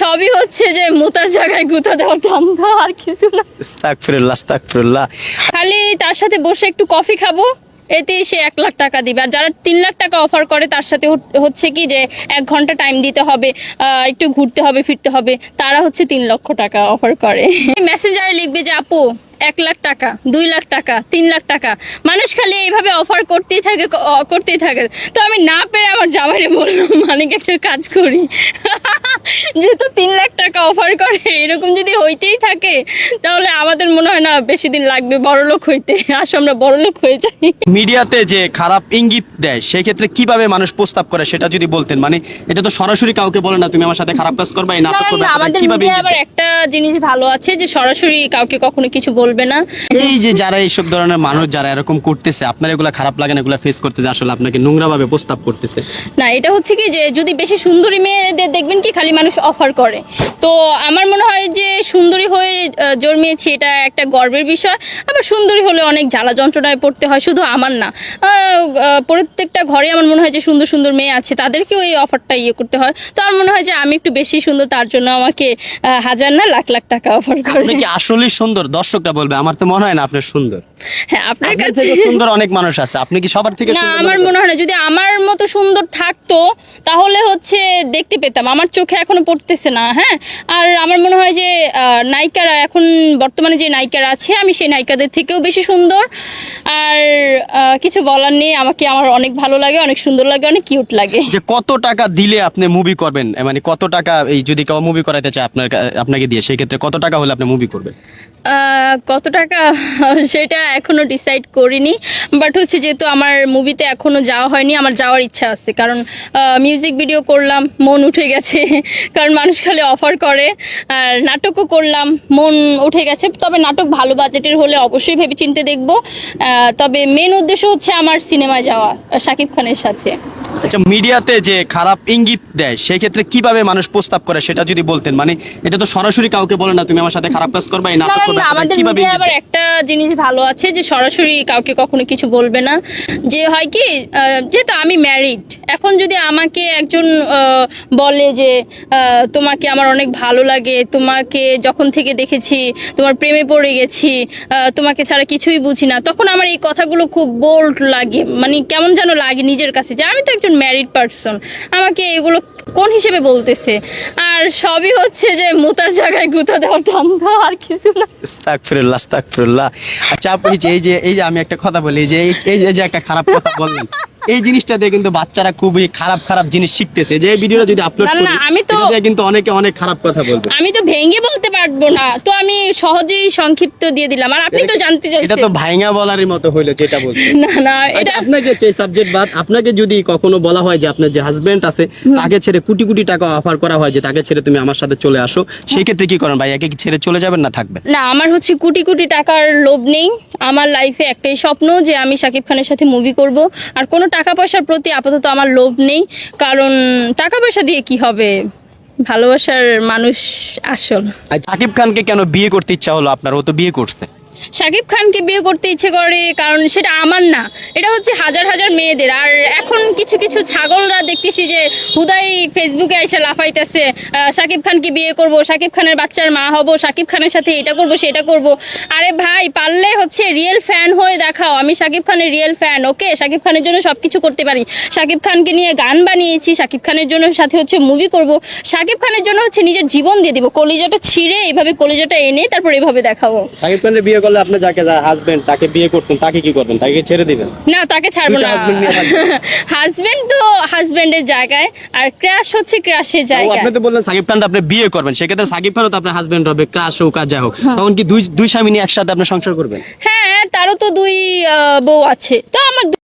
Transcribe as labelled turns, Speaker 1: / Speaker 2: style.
Speaker 1: সবই হচ্ছে যে মুতার জায়গায় গুতা দেওয়ার ধান্দা আর কিছু না।
Speaker 2: আস্তাগফিরুল্লাহ আস্তাগফিরুল্লাহ
Speaker 1: খালি তার সাথে বসে একটু কফি খাব এতেই সে এক লাখ টাকা দিবে। আর যারা তিন লাখ টাকা অফার করে তার সাথে হচ্ছে কি যে এক ঘণ্টা টাইম দিতে হবে আহ, একটু ঘুরতে হবে ফিরতে হবে তারা হচ্ছে তিন লক্ষ টাকা অফার করে। মেসেঞ্জারে লিখবে যে আপু এক লাখ টাকা দুই লাখ টাকা তিন লাখ টাকা। মানুষ খালি এইভাবে অফার করতেই থাকে করতেই থাকে। তো আমি না পেরে আমার জামাইরে বললাম মানে একটা কাজ করি। যেহেতু তিন লাখ টাকা অফার করে এরকম যদি হইতেই থাকে তাহলে আমাদের মনে হয় না বেশি দিন লাগবে বড়লোক হইতে। আসো আমরা বড়লোক হয়ে যাই।
Speaker 2: মিডিয়াতে যে খারাপ ইঙ্গিত দেয় সেক্ষেত্রে কীভাবে মানুষ প্রস্তাব করে সেটা যদি বলতেন। মানে এটা তো সরাসরি কাউকে বলে না তুমি আমার সাথে খারাপ কাজ করবে
Speaker 1: না, আমাদের মিডিয়া আবার একটা জিনিস ভালো আছে যে সরাসরি কাউকে কখনো কিছু বলবে না।
Speaker 2: এই যে যারা এইসব ধরনের মানুষ যারা এরকম করতেছে আপনার এগুলা খারাপ লাগে না এগুলা ফেস করতেছে আসলে আপনাকে নোংরা ভাবে প্রস্তাব করতেছে।
Speaker 1: না এটা হচ্ছে কি যে যদি বেশি সুন্দরী মেয়েদের দেখবেন কি খালি মানুষ অফার করে। তো আমার মনে হয় যে সুন্দরী হয়ে জন্মিয়েছি এটা একটা গর্বের বিষয়। আবার সুন্দরী হলে অনেক জ্বালা যন্ত্রণায় পড়তে হয় শুধু আমার না। প্রত্যেকটা ঘরে আমার মনে হয় যে সুন্দর সুন্দর মেয়ে আছে তাদেরকেও এই অফারটা ইয়ে করতে হয়। তো আমার মনে হয় যে আমি একটু বেশি সুন্দর তার জন্য আমাকে হাজার না লাখ লাখ টাকা অফার করে।
Speaker 2: কি আসলেই সুন্দর? দর্শকরা বলবে আমার তো মনে হয় না আপনি সুন্দর।
Speaker 1: হ্যাঁ আপনার কাছে
Speaker 2: সুন্দর অনেক মানুষ আছে। আপনি কি সবার থেকে
Speaker 1: না
Speaker 2: সুন্দর
Speaker 1: আমার মনে হয় না। যদি আমার মতো সুন্দর থাকতো তাহলে হচ্ছে দেখতে পেতাম। আমার চোখে এখনও পড়তেছে না হ্যাঁ? আর আমার মনে হয় যে নায়িকারা এখন বর্তমানে যে নায়িকারা আছে আমি সেই নায়িকাদের থেকেও বেশি সুন্দর। আর কিছু বলার নেই। আমাকে আমার অনেক ভালো লাগে অনেক সুন্দর লাগে অনেক কিউট লাগে।
Speaker 2: যে কত টাকা দিলে আপনি মুভি করবেন? মানে কত টাকা এই যদি কেউ মুভি করাইতে চায় আপনার আপনাকে দিয়ে সেই ক্ষেত্রে কত টাকা হলে আপনি মুভি করবেন?
Speaker 1: কত টাকা, সেটা এখনও ডিসাইড করিনি। বাট হচ্ছে যেহেতু আমার মুভিতে এখনও যাওয়া হয়নি, আমার যাওয়ার ইচ্ছা আছে। কারণ মিউজিক ভিডিও করলাম, মন উঠে গেছে। কারণ মানুষ খালি অফার করে, আর নাটকও করলাম, মন উঠে গেছে। তবে নাটক ভালো বাজেটের হলে অবশ্যই ভেবে চিনতে দেখব তবে মেন উদ্দেশ্য হচ্ছে আমার সিনেমায় যাওয়া শাকিব খানের সাথে।
Speaker 2: আচ্ছা মিডিয়াতে যে খারাপ ইঙ্গিত দেয় সেই ক্ষেত্রে কীভাবে মানুষ প্রস্তাব করে সেটা যদি বলতেন? মানে এটা তো সরাসরি কাউকে বলে না তুমি আমার সাথে খারাপ কাজ করবে
Speaker 1: না আমাদের মিডিয়া আবার একটা জিনিস ভালো আছে যে সরাসরি কাউকে কখনো কিছু বলবে না। যে হয় কি যেহেতু আমি ম্যারিড এখন যদি আমাকে একজন বলে যে তোমাকে আমার অনেক ভালো লাগে তোমাকে যখন থেকে দেখেছি তোমার প্রেমে পড়ে গেছি তোমাকে ছাড়া কিছুই বুঝি না তখন আমার এই কথাগুলো খুব বোল্ড লাগে মানে কেমন যেন লাগে নিজের কাছে যে আমি তো একজন ম্যারিড পার্সন আমাকে এগুলো কোন হিসেবে বলতেছে? আর সবই হচ্ছে যে মোতার জায়গায় গুতা দেওয়ার ধান্দা আর কিছু না।
Speaker 2: আচ্ছা আপনি যে, এই যে এই যে আমি একটা কথা বলি যে, এই যে একটা খারাপ কথা বললেন এই জিনিসটা দিয়ে কিন্তু বাচ্চারা খুবই খারাপ খারাপ জিনিস শিখতেছে। যে ভিডিওটা যদি আপলোড করি
Speaker 1: না, আমি তো-
Speaker 2: কিন্তু অনেকে অনেক খারাপ কথা বলবে।
Speaker 1: আমি তো ভেঙে বলতে পারব না। তো আমি সহজেই সংক্ষিপ্ত দিয়ে দিলাম। আর আপনি তো জানতে চাইছেন।
Speaker 2: এটা তো ভাইঙ্গা বলারই মতো হইল যেটা বলছে
Speaker 1: না না
Speaker 2: আচ্ছা,
Speaker 1: এটা
Speaker 2: আপনাকে সেই সাবজেক্ট বাদ আপনাকে যদি কখনো বলা হয় যে আপনার যে হাজবেন্ড আছে তাকে ছেড়ে কোটি কোটি টাকা অফার করা হয় যে তাকে ছেড়ে তুমি আমার সাথে চলে আসো সেই ক্ষেত্রে কি করেন ভাইয়াকে কি ছেড়ে চলে যাবেন না থাকবেন?
Speaker 1: না আমার হচ্ছে কোটি কোটি টাকার লোভ নেই। আমার লাইফে একটাই স্বপ্ন যে আমি শাকিব খানের সাথে মুভি করব। আর কোনো টাকা পয়সার প্রতি আপাতত আমার লোভ নেই, কারণ টাকা পয়সা দিয়ে কি হবে? ভালোবাসার মানুষ আসল।
Speaker 2: আকিব সাকিব খানকে কেন বিয়ে করতে ইচ্ছা হলো আপনার? ও তো বিয়ে করছে।
Speaker 1: শাকিব খানকে বিয়ে করতে ইচ্ছে করে, কারণ সেটা আমার না। এটা হচ্ছে হাজার হাজার মেয়েদের। আর এখন কিছু কিছু ছাগলরা দেখতেছি যে হুদাই ফেসবুকে এসে লাফাইতেছে শাকিব খানকে বিয়ে করব শাকিব খানের বাচ্চার মা হব শাকিব খানের সাথে এটা করব, সেটা করব। আরে ভাই, পারলে হচ্ছে রিয়েল ফ্যান হয়ে দেখাও। আমি শাকিব খানের রিয়েল ফ্যান ওকে শাকিব খানের জন্য সব কিছু করতে পারি। শাকিব খানকে নিয়ে গান বানিয়েছি শাকিব খানের জন্য সাথে হচ্ছে মুভি করব। শাকিব খানের জন্য হচ্ছে নিজের জীবন দিয়ে দিব। কলিজাটা ছিঁড়ে এইভাবে কলিজাটা এনে তারপর এইভাবে দেখাবো।
Speaker 2: সাকিব খানের বিয়ে করলে আপনি যাকে হাজবেন্ড তাকে বিয়ে করছেন তাকে কি করবেন? তাকে ছেড়ে দিবেন?
Speaker 1: না তাকে ছাড়বো না। হাজবেন্ড তো হাজবেন্ডের জায়গায় আর ক্রাশ হচ্ছে ক্রাশের জায়গায়।
Speaker 2: আপনি তো বললেন সাকিব খান আপনি বিয়ে করবেন সেক্ষেত্রে সাকিব খানও তো আপনার হাজবেন্ড হবে ক্রাশ হোক আর যাই হোক। তখন কি দুই দুই স্বামী নিয়ে একসাথে আপনি সংসার করবেন?
Speaker 1: হ্যাঁ তারও তো দুই বউ আছে। তো আমার